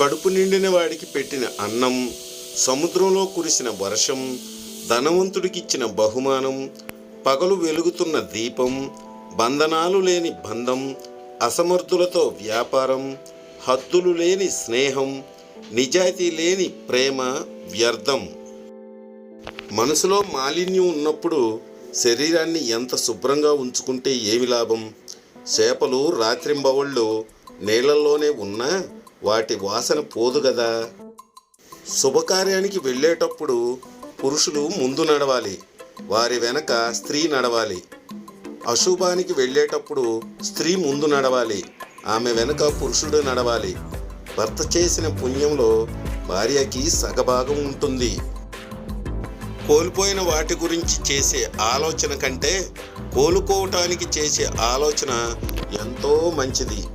కడుపు నిండిన వాడికి పెట్టిన అన్నం సముద్రంలో కురిసిన వర్షం ధనవంతుడికిచ్చిన బహుమానం పగలు వెలుగుతున్న దీపం బంధనాలు లేని బంధం అసమర్థులతో వ్యాపారం హద్దులు లేని స్నేహం నిజాయితీ లేని ప్రేమ వ్యర్థం. మనసులో మాలిన్యం ఉన్నప్పుడు శరీరాన్ని ఎంత శుభ్రంగా ఉంచుకుంటే ఏమి లాభం? చేపలు రాత్రింబవళ్ళు నీళ్ళల్లోనే ఉన్నా వాటి వాసన పోదు కదా శుభకార్యానికి వెళ్ళేటప్పుడు పురుషులు ముందు నడవాలి వారి వెనక స్త్రీ నడవాలి. అశుభానికి వెళ్ళేటప్పుడు స్త్రీ ముందు నడవాలి ఆమె వెనక పురుషుడు నడవాలి. భర్త చేసిన పుణ్యంలో భార్యకి సగభాగం ఉంటుంది. కోల్పోయిన వాటి గురించి చేసే ఆలోచన కంటే కోలుకోవటానికి చేసే ఆలోచన ఎంతో మంచిది.